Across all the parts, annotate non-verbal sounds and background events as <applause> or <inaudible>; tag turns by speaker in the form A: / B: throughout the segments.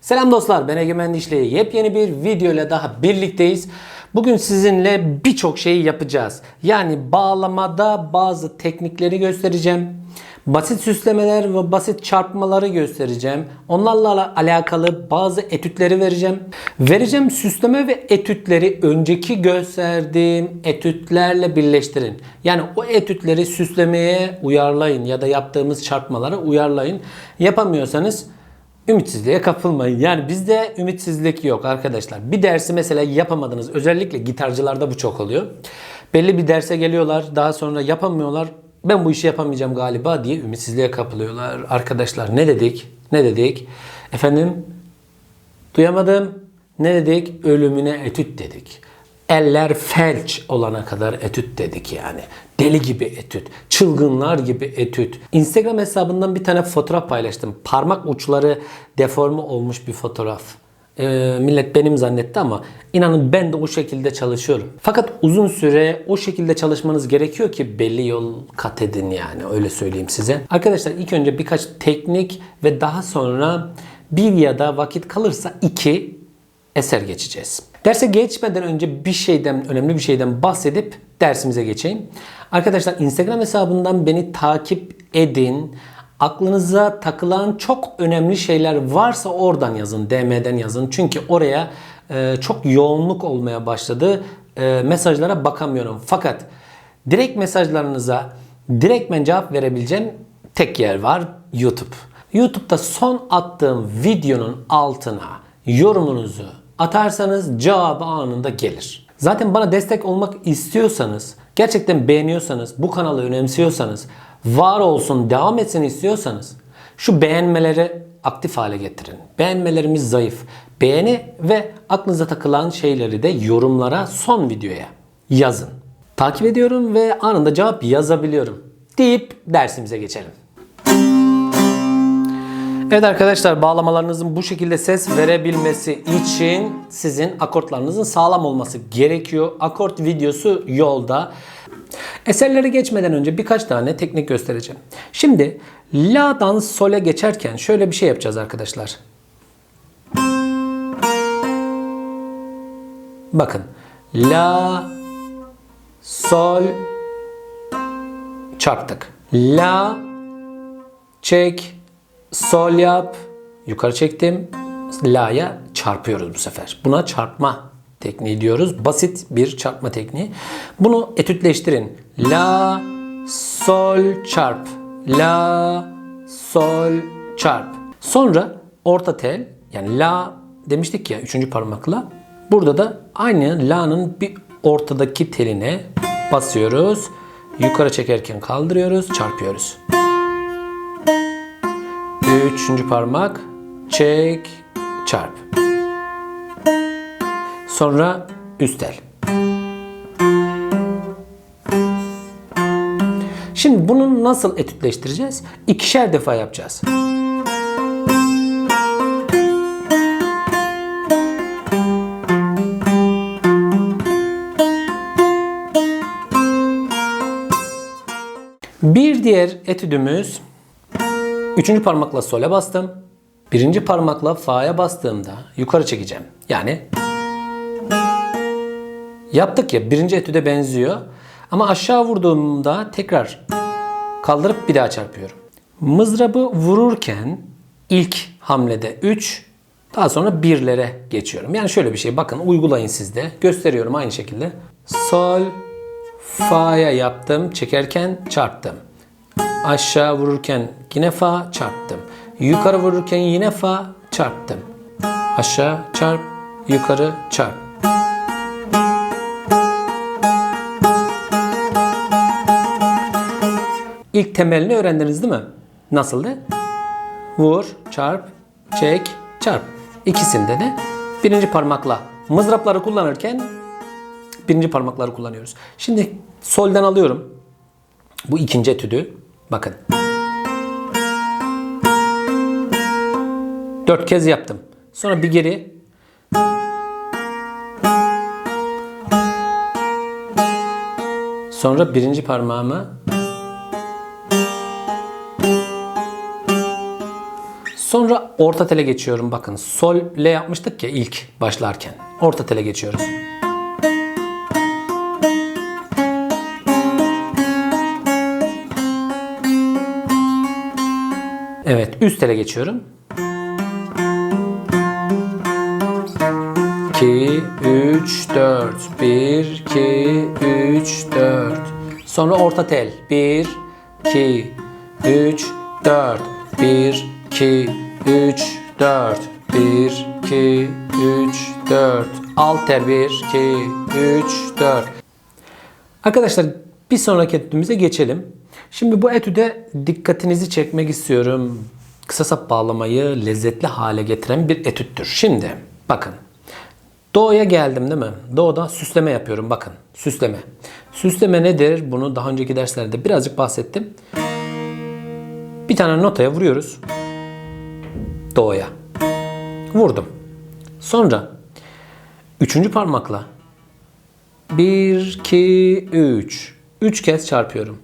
A: Selam dostlar ben Egemen Dişli. Yepyeni bir video ile daha birlikteyiz. Bugün sizinle birçok şeyi yapacağız. Yani bağlamada bazı teknikleri göstereceğim. Basit süslemeler ve basit çarpmaları göstereceğim. Onlarla alakalı bazı etütleri vereceğim. Vereceğim süsleme ve etütleri önceki gösterdiğim etütlerle birleştirin. Yani o etütleri süslemeye uyarlayın ya da yaptığımız çarpmalara uyarlayın. Yapamıyorsanız Ümitsizliğe kapılmayın. Yani bizde ümitsizlik yok arkadaşlar. Bir dersi mesela yapamadınız. Özellikle gitarcılarda bu çok oluyor. Belli bir derse geliyorlar. Daha sonra yapamıyorlar. Ben bu işi yapamayacağım galiba diye ümitsizliğe kapılıyorlar. Arkadaşlar ne dedik? Ne dedik? Efendim duyamadım. Ne dedik? Ölümüne etüt dedik. Eller felç olana kadar etüt dedik yani. Deli gibi etüt. Çılgınlar gibi etüt. Instagram hesabından bir tane fotoğraf paylaştım. Parmak uçları deforme olmuş bir fotoğraf. Ee, millet benim zannetti ama inanın ben de o şekilde çalışıyorum. Fakat uzun süre o şekilde çalışmanız gerekiyor ki belli yol kat edin yani öyle söyleyeyim size. Arkadaşlar ilk önce birkaç teknik ve daha sonra bir ya da vakit kalırsa iki eser geçeceğiz. Derse geçmeden önce bir şeyden, önemli bir şeyden bahsedip dersimize geçeyim. Arkadaşlar Instagram hesabından beni takip edin. Aklınıza takılan çok önemli şeyler varsa oradan yazın, DM'den yazın. Çünkü oraya e, çok yoğunluk olmaya başladı. E, mesajlara bakamıyorum. Fakat direkt mesajlarınıza direktmen cevap verebileceğim tek yer var YouTube. YouTube'da son attığım videonun altına yorumunuzu atarsanız cevabı anında gelir. Zaten bana destek olmak istiyorsanız, gerçekten beğeniyorsanız, bu kanalı önemsiyorsanız, var olsun, devam etsin istiyorsanız şu beğenmeleri aktif hale getirin. Beğenmelerimiz zayıf. Beğeni ve aklınıza takılan şeyleri de yorumlara son videoya yazın. Takip ediyorum ve anında cevap yazabiliyorum. Deyip dersimize geçelim. Evet arkadaşlar bağlamalarınızın bu şekilde ses verebilmesi için sizin akortlarınızın sağlam olması gerekiyor. Akort videosu yolda. Eserleri geçmeden önce birkaç tane teknik göstereceğim. Şimdi La'dan Sol'e geçerken şöyle bir şey yapacağız arkadaşlar. Bakın. La, Sol, çarptık. La, çek, sol yap, yukarı çektim. La'ya çarpıyoruz bu sefer. Buna çarpma tekniği diyoruz. Basit bir çarpma tekniği. Bunu etütleştirin. La, sol, çarp. La, sol, çarp. Sonra orta tel yani la demiştik ya üçüncü parmakla. Burada da aynı la'nın bir ortadaki teline basıyoruz. Yukarı çekerken kaldırıyoruz, çarpıyoruz. Üçüncü parmak çek çarp. Sonra üst el. Şimdi bunu nasıl etütleştireceğiz? İkişer defa yapacağız. Bir diğer etüdümüz Üçüncü parmakla sole bastım. Birinci parmakla fa'ya bastığımda yukarı çekeceğim. Yani yaptık ya birinci etüde benziyor. Ama aşağı vurduğumda tekrar kaldırıp bir daha çarpıyorum. Mızrabı vururken ilk hamlede 3 daha sonra birlere geçiyorum. Yani şöyle bir şey bakın uygulayın siz de. Gösteriyorum aynı şekilde. Sol, fa'ya yaptım. Çekerken çarptım. Aşağı vururken yine fa çarptım. Yukarı vururken yine fa çarptım. Aşağı çarp, yukarı çarp. İlk temelini öğrendiniz değil mi? Nasıldı? Vur, çarp, çek, çarp. İkisinde de birinci parmakla mızrapları kullanırken birinci parmakları kullanıyoruz. Şimdi solden alıyorum. Bu ikinci etüdü. Bakın. Dört kez yaptım. Sonra bir geri. Sonra birinci parmağımı Sonra orta tele geçiyorum. Bakın sol le yapmıştık ya ilk başlarken. Orta tele geçiyoruz. Evet üst tele geçiyorum. 2, 3, 4. 1, 2, 3, 4. Sonra orta tel. 1, 2, 3, 4. 1, 2, 3, 4. 1, 2, 3, 4. Alt tel 1, 2, 3, 4. Arkadaşlar bir sonraki etüdümüze geçelim. Şimdi bu etüde dikkatinizi çekmek istiyorum. Kısa sap bağlamayı lezzetli hale getiren bir etüttür. Şimdi bakın. Do'ya geldim değil mi? Do'da süsleme yapıyorum. Bakın süsleme. Süsleme nedir? Bunu daha önceki derslerde birazcık bahsettim. Bir tane notaya vuruyoruz. Do'ya. Vurdum. Sonra üçüncü parmakla 1, 2, 3. 3 kez çarpıyorum.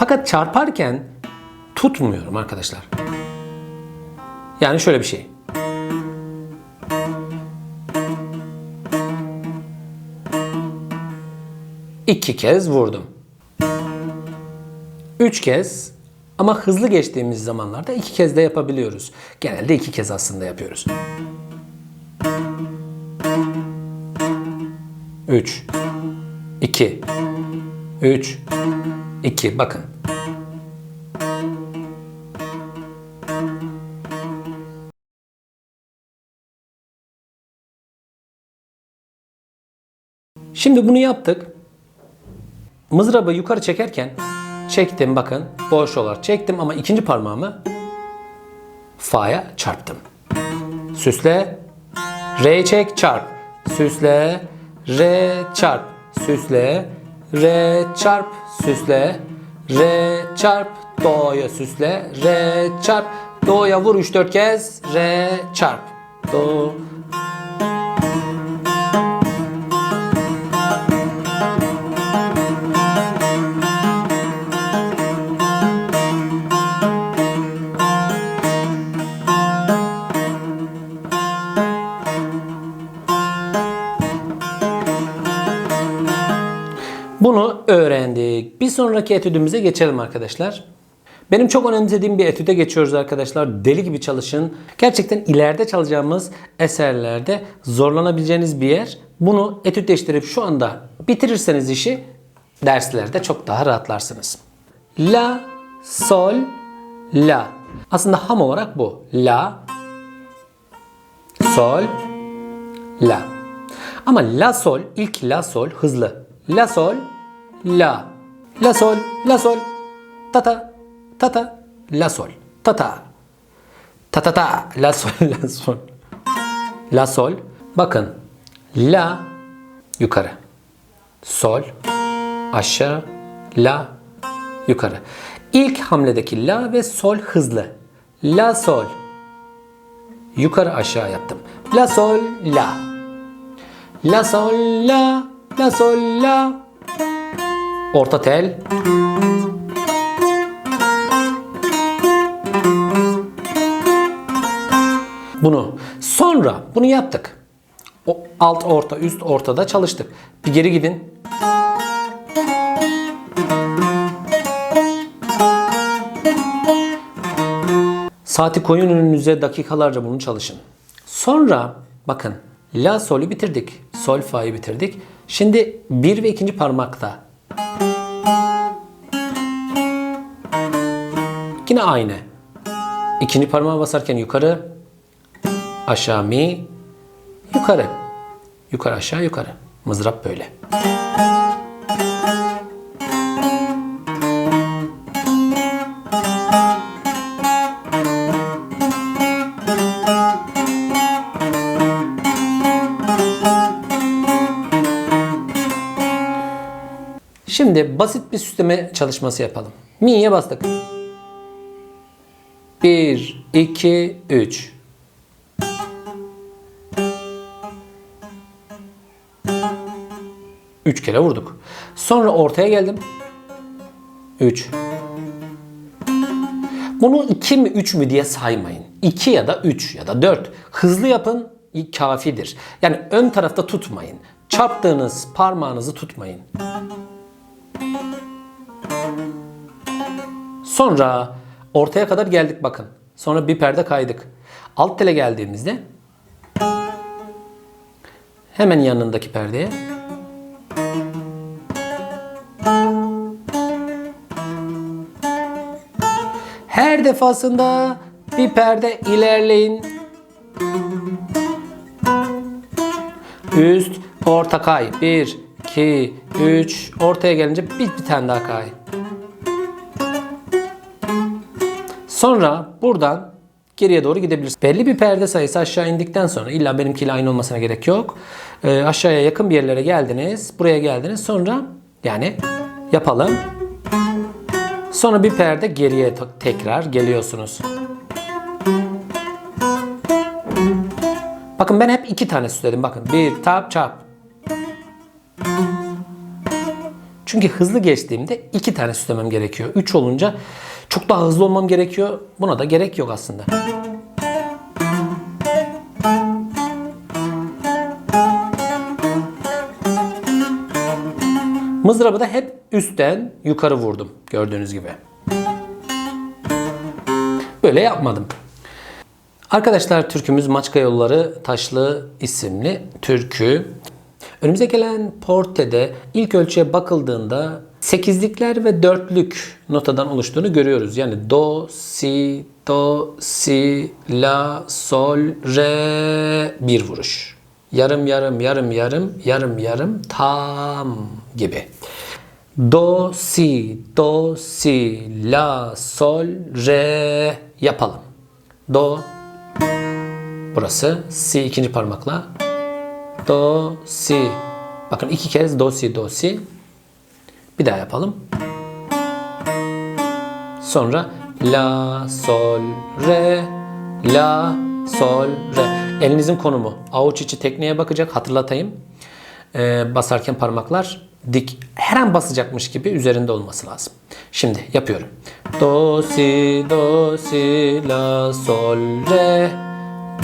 A: Fakat çarparken tutmuyorum arkadaşlar. Yani şöyle bir şey. İki kez vurdum. Üç kez ama hızlı geçtiğimiz zamanlarda iki kez de yapabiliyoruz. Genelde iki kez aslında yapıyoruz. 3 2 3 2 bakın. Şimdi bunu yaptık. Mızrabı yukarı çekerken çektim bakın boş olarak çektim ama ikinci parmağımı fa'ya çarptım. Süsle Re çek çarp. Süsle. Re çarp. Süsle. Re çarp. Süsle. Re çarp. Do'ya süsle. Re çarp. Do'ya vur 3-4 kez. Re çarp. Do. Sonraki etüdümüze geçelim arkadaşlar. Benim çok önemsediğim bir etüde geçiyoruz arkadaşlar. Deli gibi çalışın. Gerçekten ileride çalacağımız eserlerde zorlanabileceğiniz bir yer. Bunu etütleştirip şu anda bitirirseniz işi derslerde çok daha rahatlarsınız. La, sol, la. Aslında ham olarak bu. La, sol, la. Ama la sol ilk la sol hızlı. La sol la. La sol la sol. Ta ta ta ta la sol. Ta ta. Ta ta ta la sol <laughs> la sol. La sol. Bakın. La yukarı. Sol aşağı la yukarı. İlk hamledeki la ve sol hızlı. La sol. Yukarı aşağı yaptım. La sol la. La sol la la sol la. Orta tel. Bunu sonra bunu yaptık. O alt orta üst ortada çalıştık. Bir geri gidin. Saati koyun önünüze dakikalarca bunu çalışın. Sonra bakın La sol'ü bitirdik. Sol fa'yı bitirdik. Şimdi bir ve ikinci parmakta. Yine aynı. İkinci parmağa basarken yukarı, aşağı mi, yukarı. Yukarı aşağı yukarı. Mızrap böyle. Şimdi basit bir süsleme çalışması yapalım. Mi'ye bastık. 1, 2, 3. Üç kere vurduk. Sonra ortaya geldim. 3. Bunu 2 mi 3 mü diye saymayın. 2 ya da 3 ya da 4. Hızlı yapın kafidir. Yani ön tarafta tutmayın. Çarptığınız parmağınızı tutmayın. Sonra ortaya kadar geldik bakın. Sonra bir perde kaydık. Alt tele geldiğimizde hemen yanındaki perdeye her defasında bir perde ilerleyin. Üst, orta kay. 1, 2, 3. Ortaya gelince bir, bir tane daha kay. Sonra buradan geriye doğru gidebilirsin. Belli bir perde sayısı aşağı indikten sonra illa benimkiyle aynı olmasına gerek yok. Ee, aşağıya yakın bir yerlere geldiniz. Buraya geldiniz. Sonra yani yapalım. Sonra bir perde geriye te- tekrar geliyorsunuz. Bakın ben hep iki tane süsledim. Bakın bir tap çap. Çünkü hızlı geçtiğimde iki tane süslemem gerekiyor. Üç olunca çok daha hızlı olmam gerekiyor. Buna da gerek yok aslında. Mızrabı da hep üstten yukarı vurdum gördüğünüz gibi. Böyle yapmadım. Arkadaşlar türkümüz Maçka Yolları Taşlı isimli türkü. Önümüze gelen portede ilk ölçüye bakıldığında sekizlikler ve dörtlük notadan oluştuğunu görüyoruz. Yani do, si, do, si, la, sol, re bir vuruş. Yarım yarım yarım yarım yarım yarım tam gibi. Do, si, do, si, la, sol, re yapalım. Do, burası, si ikinci parmakla. Do, si. Bakın iki kez do, si, do, si. Bir daha yapalım. Sonra la, sol, re, la, sol, re. Elinizin konumu. Avuç içi tekniğe bakacak. Hatırlatayım. Ee, basarken parmaklar dik. Her an basacakmış gibi üzerinde olması lazım. Şimdi yapıyorum. Do, si, do, si, la, sol, re.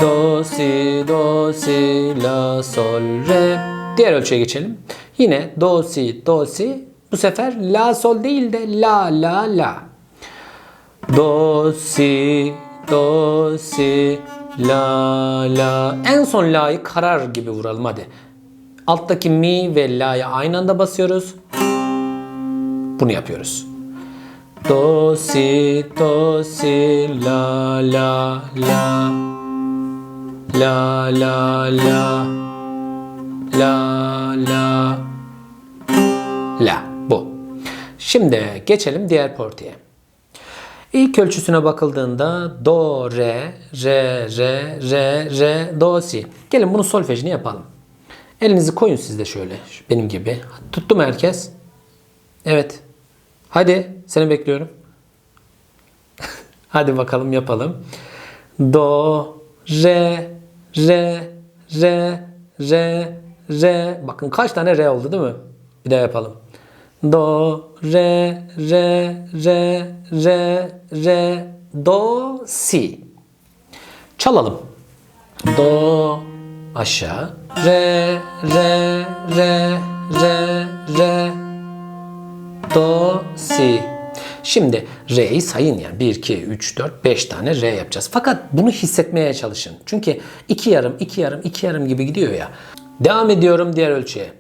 A: Do, si, do, si, la, sol, re. Diğer ölçüye geçelim. Yine do, si, do, si. Bu sefer la, sol değil de la, la, la. Do, si, do, si, la, la. En son la'yı karar gibi vuralım hadi. Alttaki mi ve la'ya aynı anda basıyoruz. Bunu yapıyoruz. Do, si, do, si, la, la, la. La, la, la. La, la. La. Bu. Şimdi geçelim diğer portiye. İlk ölçüsüne bakıldığında do, re, re, re, re, re, do, si. Gelin bunu solfejini yapalım. Elinizi koyun siz de şöyle benim gibi. Tuttu mu herkes? Evet. Hadi seni bekliyorum. <laughs> Hadi bakalım yapalım. Do, re, re, re, re, re. Bakın kaç tane re oldu değil mi? Bir daha yapalım. Do, re, re, re, re, re, do, si. Çalalım. Do, aşağı. Re, re, re, re, re, do, si. Şimdi re'yi sayın yani 1, 2, 3, 4, 5 tane re yapacağız. Fakat bunu hissetmeye çalışın. Çünkü iki yarım, iki yarım, iki yarım gibi gidiyor ya. Devam ediyorum diğer ölçüye.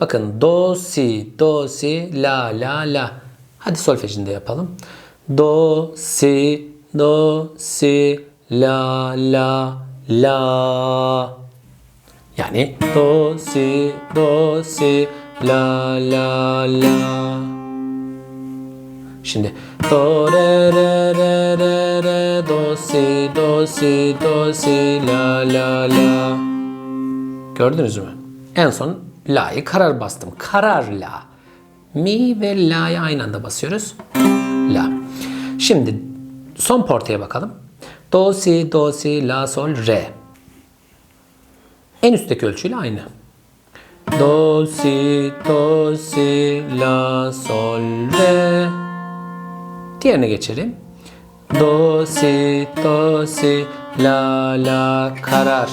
A: Bakın do, si, do, si, la, la, la. Hadi solfejinde yapalım. Do, si, do, si, la, la, la. Yani do, si, do, si, la, la, la. Şimdi do, re, re, re, re, re, do, si, do, si, do, si, la, la, la. Gördünüz mü? En son la'yı karar bastım. Karar la. Mi ve la'yı aynı anda basıyoruz. La. Şimdi son portaya bakalım. Do, si, do, si, la, sol, re. En üstteki ölçüyle aynı. Do, si, do, si, la, sol, re. Diğerine geçelim. Do si do si la la karar.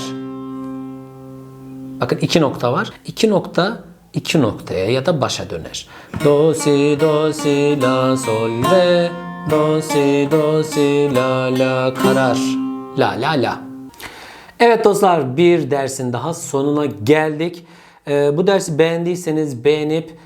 A: Bakın iki nokta var. İki nokta iki noktaya ya da başa döner. Do si do si la sol re do si do si la la karar. La la la. Evet dostlar bir dersin daha sonuna geldik. Ee, bu dersi beğendiyseniz beğenip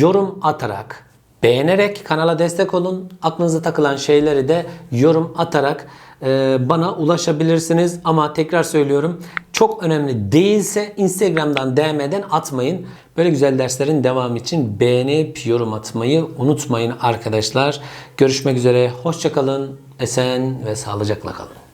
A: yorum atarak beğenerek kanala destek olun. Aklınıza takılan şeyleri de yorum atarak e, bana ulaşabilirsiniz. Ama tekrar söylüyorum çok önemli değilse Instagram'dan DM'den atmayın. Böyle güzel derslerin devamı için beğenip yorum atmayı unutmayın arkadaşlar. Görüşmek üzere. Hoşçakalın. Esen ve sağlıcakla kalın.